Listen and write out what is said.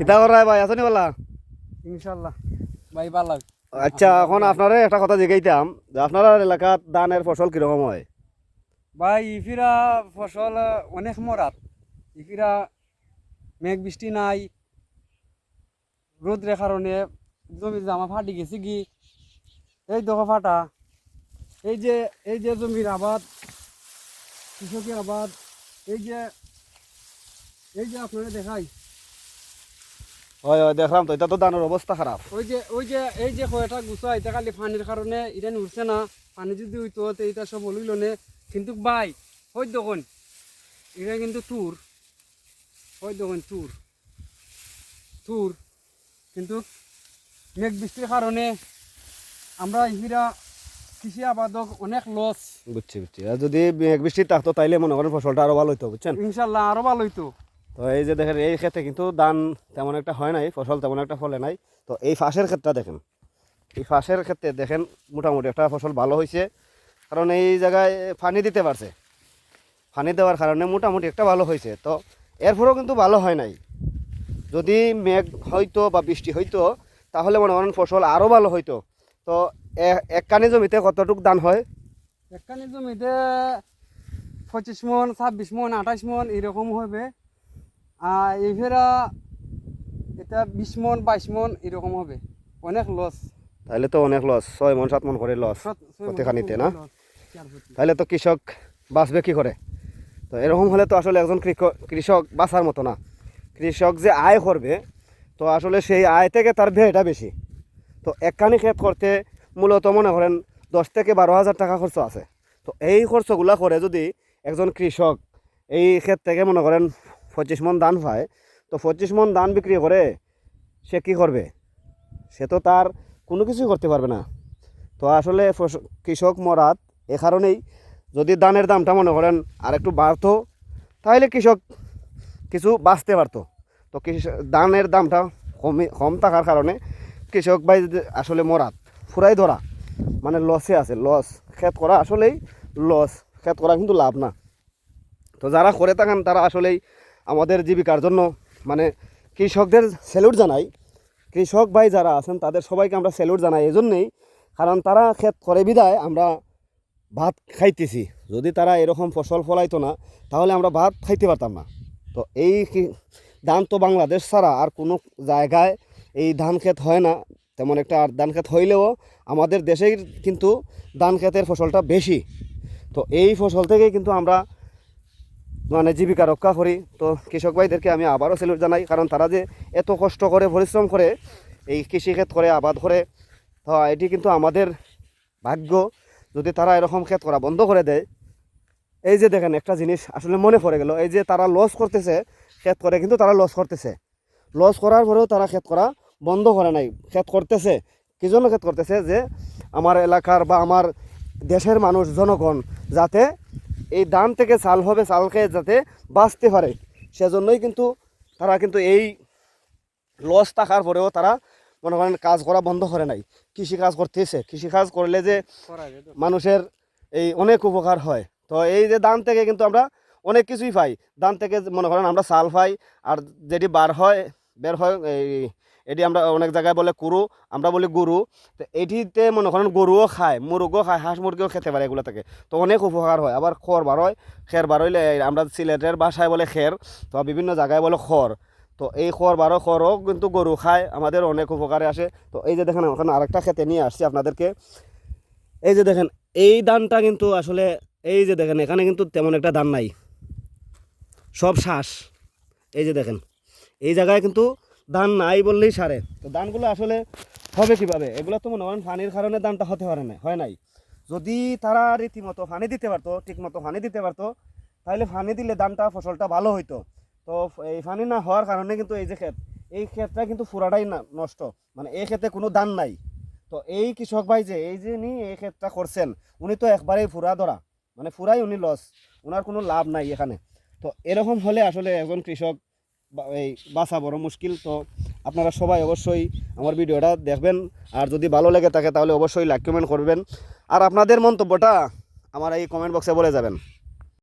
কিতা করায় ভাই? আছেনি বলা ইনশাল্লাহ ভাই ভালো আচ্ছা এখন আপনারা একটা কথা জিগাইতাম যে আপনার এলাকাত ধানের ফসল কীরকম হয়? ভাই ইফিরা ফসল অনেক মরাত। ইফিরা মেঘ বৃষ্টি নাই রোদ্রের কারণে জমি জামা ফাটি গেছে কি? এই দেখো ফাটা। এই যে এই যে জমির আবাদ কৃষকের আবাদ এই যে এই যে আপনারা দেখাই। হয় হয় দেখলাম তো এটা তো ধানের অবস্থা খারাপ ওই যে ওই যে এই যে কয়টা গুছা এটা খালি পানির কারণে এটা উঠছে না পানি যদি হইতো তো এটা সব হলিল নে কিন্তু বাই ওই দেখুন এটা কিন্তু তুর ওই দেখুন তুর তুর কিন্তু মেঘ বৃষ্টির কারণে আমরা ইহিরা কৃষি আবাদক অনেক লস বুঝছি বুঝছি। আর যদি মেঘ বৃষ্টি থাকতো তাইলে মনে করেন ফসলটা আরও ভালো হইতো বুঝছেন? ইনশাল্লাহ আরও ভালো হইতো। তো এই যে দেখেন, এই ক্ষেত্রে কিন্তু ধান তেমন একটা হয় নাই, ফসল তেমন একটা ফলে নাই। তো এই ফাঁসের ক্ষেত্রে দেখেন, এই ফাঁসের ক্ষেত্রে দেখেন মোটামুটি একটা ফসল ভালো হয়েছে কারণ এই জায়গায় পানি দিতে পারছে। ফানি দেওয়ার কারণে মোটামুটি একটা ভালো হয়েছে তো এরপরেও কিন্তু ভালো হয় নাই। যদি মেঘ হইতো বা বৃষ্টি হইতো, তাহলে মনে করেন ফসল আরও ভালো হইতো। তো এক কানি জমিতে কতটুকু ধান হয়? একখানি জমিতে পঁচিশ মন, ছাব্বিশ মন আঠাশ মন এরকম হবে। আর এভেরা এটা বিশ মন বাইশ মন এরকম হবে। অনেক লস তাহলে তো অনেক লস ছয় মন সাত মন করে লস প্রতিখানিতে না? তাহলে তো কৃষক বাঁচবে কি করে? তো এরকম হলে তো আসলে একজন কৃষক বাঁচার মতো না। কৃষক যে আয় করবে তো আসলে সেই আয় থেকে তার ব্যয়টা বেশি। তো একখানি ক্ষেত করতে মূলত মনে করেন দশ থেকে বারো হাজার টাকা খরচ আছে। তো এই খরচগুলা করে যদি একজন কৃষক এই ক্ষেত থেকে মনে করেন পঁচিশ মন ধান পায় তো পঁচিশ মন ধান বিক্রি করে সে কি করবে? সে তো তার কোনো কিছুই করতে পারবে না। তো আসলে কৃষক মরাত এ কারণেই যদি ধানের দামটা মনে করেন আর একটু বাড়তো, তাহলে কৃষক কিছু বাঁচতে পারতো। তো কৃষক ধানের দামটা কমে, কম থাকার কারণে কৃষক ভাই আসলে মরাত ফুরাই ধরা মানে লসে আছে, লস। ক্ষেত করা আসলেই লস ক্ষেত করা কিন্তু লাভ না। তো যারা করে থাকেন তারা আসলেই আমাদের জীবিকার জন্য মানে কৃষকদের স্যালুট জানাই। কৃষক ভাই যারা আছেন, তাদের সবাইকে আমরা স্যালুট জানাই এই জন্যেই কারণ তারা ক্ষেত করে বিদায় আমরা ভাত খাইতেছি। যদি তারা এরকম ফসল ফলাইতো না, তাহলে আমরা ভাত খাইতে পারতাম না। তো এই ধান তো বাংলাদেশ ছাড়া আর কোনো জায়গায় এই ধান ক্ষেত হয় না। তেমন একটা আর ধান ক্ষেত হইলেও আমাদের দেশেই কিন্তু ধান ক্ষেতের ফসলটা বেশি। তো এই ফসল থেকেই কিন্তু আমরা মানে জীবিকা রক্ষা করি। তো কৃষক ভাইদেরকে আমি আবারও স্যালুট জানাই, কারণ তারা যে এত কষ্ট করে, পরিশ্রম করে এই কৃষিক্ষেত করে, আবাদ করে, তো এটি কিন্তু আমাদের ভাগ্য। যদি তারা এরকম ক্ষেত করা বন্ধ করে দেয়, এই যে দেখেন একটা জিনিস আসলে মনে পড়ে গেল, এই যে তারা লস করতেছে, ক্ষেত করে কিন্তু তারা লস করতেছে। লস করার পরেও তারা ক্ষেত করা বন্ধ করে নাই। ক্ষেত করতেছে, কি জন্য ক্ষেত করতেছে? যে আমার এলাকার বা আমার দেশের মানুষ, জনগণ যাতে এই ধান থেকে চাল হবে চাল খেয়ে যাতে বাঁচতে পারে। সেজন্যই কিন্তু তারা কিন্তু এই লস থাকার পরেও তারা মনে করেন কাজ করা বন্ধ করে নাই। কৃষি কাজ করতেছে। কৃষি কাজ করলে যে মানুষের এই অনেক উপকার হয়। তো এই যে ধান থেকে কিন্তু আমরা অনেক কিছুই পাই। ধান থেকে মনে করেন আমরা চাল পাই আর যেটি বার হয় বের হয় এই এটি আমরা অনেক জায়গায় বলে কুরু, আমরা বলি গরু। তো এটিতে মনে করেন গরুও খায়, মুরগও খায়, হাঁস মুরগিও খেতে পারে এগুলো থেকে। তো অনেক উপকার হয়। আবার খড় বার হয় খের বার হইলে আমরা সিলেটের ভাষায় বলে খের, তো বিভিন্ন জায়গায় বলে খড়। তো এই খড় বারো খড়ও কিন্তু গরু খায়, আমাদের অনেক উপকারে আসে। তো এই যে দেখেন ওখানে আরেকটা খেতে নিয়ে আসছি আপনাদেরকে। এই যে দেখেন, এই ধানটা কিন্তু আসলে, এই যে দেখেন, এখানে কিন্তু তেমন একটা ধান নাই। সব শ্বাস এই যে দেখেন, এই জায়গায় কিন্তু ধান নাই বললেই সারে। তো ধানগুলো আসলে হবে কীভাবে? এগুলো তো মনে করেন পানির কারণে ধানটা হতে পারে না, হয় নাই? যদি তারা রীতিমতো পানি দিতে পারতো, ঠিকমতো পানি দিতে পারতো, তাহলে পানি দিলে ধানটা, ফসলটা ভালো হইতো। তো এই পানি না হওয়ার কারণে কিন্তু এই যে ক্ষেত, এই ক্ষেতটা কিন্তু পুরাটাই না নষ্ট। মানে এই ক্ষেতে কোনো ধান নাই। তো এই কৃষক ভাই যে, এই যে নি এই ক্ষেতটা করছেন, উনি তো একবারেই ফুরা ধরা। মানে ফুরাই উনি লস ওনার কোনো লাভ নাই এখানে। তো এরকম হলে আসলে একজন কৃষক এই বাঁচা বড় মুশকিল, তো আপনারা সবাই অবশ্যই আমার ভিডিওটা দেখবেন। আর যদি ভালো লেগে থাকে তাহলে অবশ্যই লাইক কমেন্ট করবেন। আর আপনাদের মন্তব্যটা আমার এই কমেন্ট বক্সে বলে যাবেন।